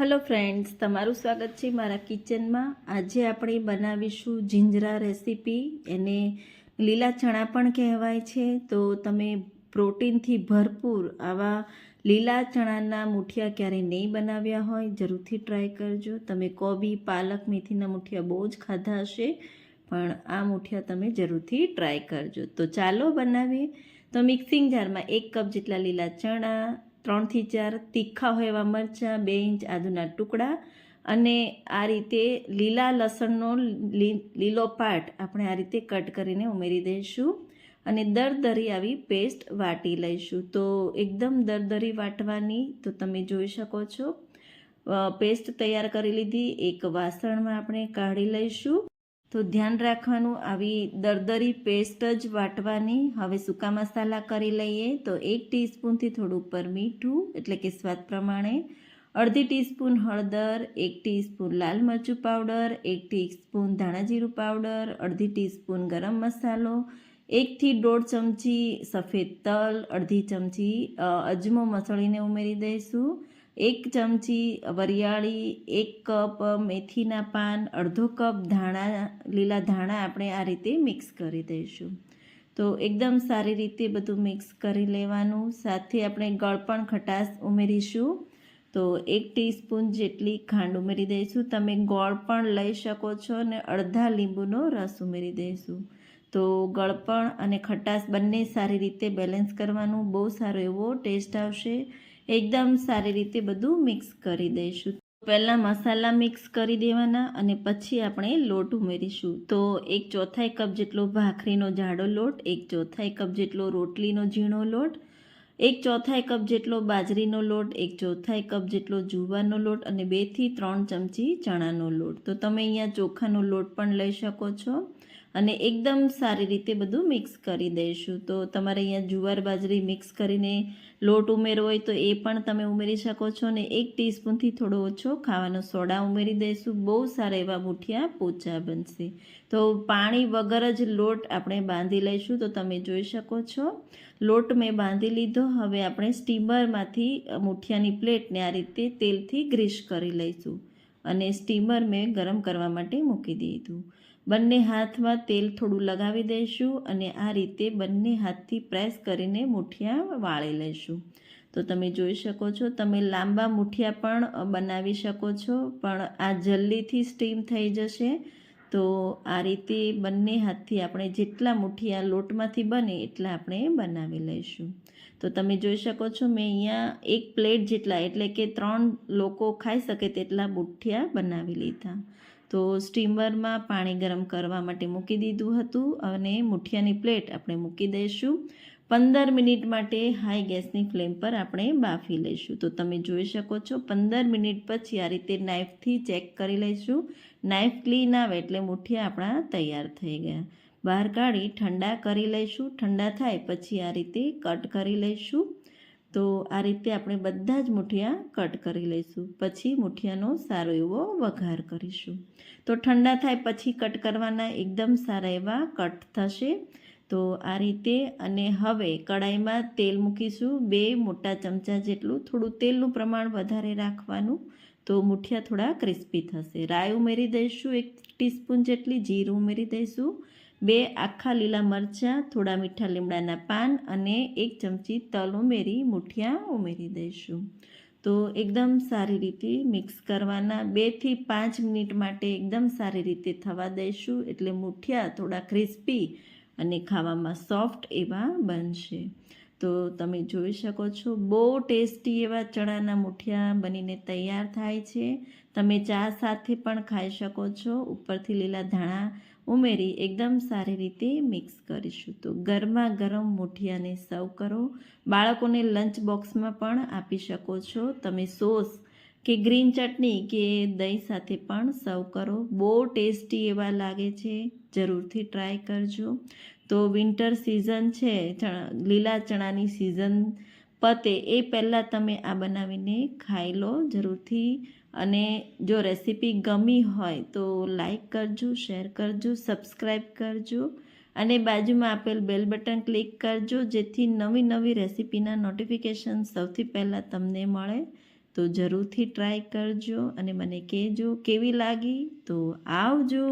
Hello friends તમારું સ્વાગત છે મારા કિચનમાં આજે આપણે બનાવીશું જીંજરા રેસીપી એને લીલા ચણા પણ કહેવાય છે. તો તમે પ્રોટીનથી ભરપૂર આવા લીલા ચણાના મુઠિયા ક્યારેય નહીં બનાવ્યા હોય, જરૂરથી ટ્રાય કરજો. તમે કોબી, પાલક, મેથીના મુઠિયા બહુ જ ખાધા હશે, પણ આ મુઠિયા તમે જરૂરથી ટ્રાય કરજો. તો ચાલો બનાવીએ. તો મિક્સિંગ જારમાં એક કપ જેટલા લીલા ચણા ત્રણથી ચાર તીખા હોય એવા મરચાં, બે ઇંચ આદુના ટુકડા અને આ રીતે લીલા લસણનો લીલો પાર્ટ આપણે આ રીતે કટ કરીને ઉમેરી દઈશું અને દરદરી આવી પેસ્ટ વાટી લઈશું. તો એકદમ દરદરી વાટવાની તો તમે જોઈ શકો છો. પેસ્ટ તૈયાર કરી લીધી. એક વાસણમાં આપણે કાઢી લઈશું. તો ધ્યાન રાખવાનું, આવી દરદરી પેસ્ટ જ વાટવાની. હવે સૂકા મસાલા કરી લઈએ તો એક ટીસ્પૂનથી થોડું ઉપર મીઠું, એટલે કે સ્વાદ પ્રમાણે. અડધી ટીસ્પૂન હળદર, એક ટીસ્પૂન લાલ મરચું પાવડર, એક ટીસ્પૂન ધાણાજીરું પાવડર, અડધી ટીસ્પૂન ગરમ મસાલો, એકથી દોઢ ચમચી સફેદ તલ, અડધી ચમચી અજમો મસળીને ઉમેરી દઈશું. એક ચમચી વરિયાળી, એક કપ મેથીના પાન, અડધો કપ ધાણા, લીલા ધાણા આપણે આ રીતે મિક્સ કરી દઈશું. તો એકદમ સારી રીતે બધું મિક્સ કરી લેવાનું. સાથે આપણે ગળપણ ખટાશ ઉમેરીશું. તો એક ટીસ્પૂન જેટલી ખાંડ ઉમેરી દઈશું. તમે ગોળ પણ લઈ શકો છો અને અડધા લીંબુનો રસ ઉમેરી દઈશું. તો ગળપણ અને ખટાશ બંને સારી રીતે બેલેન્સ કરવાનું. બહુ સારો એવો ટેસ્ટ આવશે. એકદમ સારી રીતે બધું મિક્સ કરી દઈશું. પહેલાં મસાલા મિક્સ કરી દેવાના અને પછી આપણે લોટ ઉમેરીશું. તો એક ચોથાઈ કપ જેટલો ભાખરીનો જાડો લોટ, એક ચોથાઈ કપ જેટલો રોટલીનો ઝીણો લોટ, એક ચોથાઈ કપ જેટલો બાજરીનો લોટ, એક ચોથાઈ કપ જેટલો જુવારનો લોટ અને બેથી ત્રણ ચમચી ચણાનો લોટ. તો તમે અહીંયા ચોખાનો લોટ પણ લઈ શકો છો. અને એકદમ સારી રીતે બધું મિક્સ કરી દઈશું. તો તમારે અહીંયા જુવાર બાજરી મિક્સ કરીને લોટ ઉમેરવો હોય તો એ પણ તમે ઉમેરી શકો છો ને એક ટીસ્પૂનથી થોડો ઓછો ખાવાનો સોડા ઉમેરી દઈશું. બહુ સારા એવા મુઠિયા પોચા બનશે. તો પાણી વગર જ લોટ આપણે બાંધી લઈશું તો તમે જોઈ શકો છો. લોટ મેં બાંધી લીધો. હવે આપણે સ્ટીમરમાંથી મુઠિયાની પ્લેટને આ રીતે તેલથી ગ્રીસ કરી લઈશું. અને સ્ટીમર મેં ગરમ કરવા માટે મૂકી દીધું. બંને હાથમાં તેલ થોડું લગાવી દઈશું અને આ રીતે બંને હાથથી પ્રેસ કરીને મુઠિયા વાળી લઈશું. તો તમે જોઈ શકો છો, તમે લાંબા મુઠિયા પણ બનાવી શકો છો, પણ આ જલ્દીથી સ્ટીમ થઈ જશે. તો આ રીતે બંને હાથથી આપણે જેટલા મુઠિયા લોટમાંથી બને એટલા આપણે બનાવી લઈશું. તો તમે જોઈ શકો છો, મેં અહીંયા એક પ્લેટ જેટલા, એટલે કે ત્રણ લોકો ખાઈ શકે તેટલા મુઠિયા બનાવી લીધા. તો સ્ટીમરમાં પાણી ગરમ કરવા માટે મૂકી દીધું હતું અને મુઠિયાની પ્લેટ આપણે મૂકી દઈશું. પંદર મિનિટ માટે હાઈ ગેસની ફ્લેમ પર આપણે બાફી લઈશું. તો તમે જોઈ શકો છો, પંદર મિનિટ પછી આ રીતે નાઇફથી ચેક કરી લઈશું. નાઇફ ક્લીન આવે એટલે મુઠિયા આપણા તૈયાર થઈ ગયા. બહાર કાઢી ઠંડા કરી લઈશું. ઠંડા થાય પછી આ રીતે કટ કરી લઈશું. તો આ રીતે આપણે બધા જ મુઠિયા કટ કરી લઈશું. પછી મુઠિયાનો સારો એવો વઘાર કરીશું. તો ઠંડા થાય પછી કટ કરવાના એકદમ સારા એવા કટ થશે. તો આ રીતે અને હવે કડાઈમાં તેલ મૂકીશું બે મોટા ચમચા જેટલું. થોડું તેલનું પ્રમાણ વધારે રાખવાનું તો મુઠિયા થોડા ક્રિસ્પી થશે. રાઈ ઉમેરી દઈશું એક ટીસ્પૂન જેટલી, જીરું ઉમેરી દઈશું. બે આખા લીલા મરચાં, થોડા મીઠા લીમડાના પાન અને એક ચમચી તલ ઉમેરી મુઠિયા ઉમેરી દઈશું. તો એકદમ સારી રીતે મિક્સ કરવાના. બેથી પાંચ મિનિટ માટે એકદમ સારી રીતે થવા દઈશું. એટલે મુઠિયા થોડા ક્રિસ્પી અને ખાવામાં સોફ્ટ એવા બનશે. તો તમે જોઈ શકો છો, બહુ ટેસ્ટી એવા ચણાના મુઠિયા બનીને તૈયાર થાય છે. તમે ચા સાથે પણ ખાઈ શકો છો. ઉપરથી લીલા ધાણા ઉમેરી એકદમ સારી રીતે મિક્સ કરીશું. તો ગરમા ગરમ મુઠિયાને સર્વ કરો. બાળકોને લંચ બોક્સમાં પણ આપી શકો છો. તમે સોસ કે ગ્રીન ચટણી કે દહીં સાથે પણ સર્વ કરો. બહુ ટેસ્ટી એવા લાગે છે. જરૂરથી ટ્રાય કરજો. તો વિન્ટર સિઝન છે લીલા ચણાની સિઝન પતે એ પહેલાં તમે આ બનાવીને ખાઈ લો જરૂરથી. અને જો રેસીપી ગમી હોય તો લાઈક કરજો શેર કરજો સબસ્ક્રાઈબ કરજો. અને બાજુમાં આપેલ બેલ બટન ક્લિક કરજો, જેથી નવી નવી રેસીપીના નોટિફિકેશન સૌથી પહેલાં તમને મળે. તો જરૂરથી ટ્રાય કરજો અને મને કહેજો, કેવી લાગી? તો આવજો.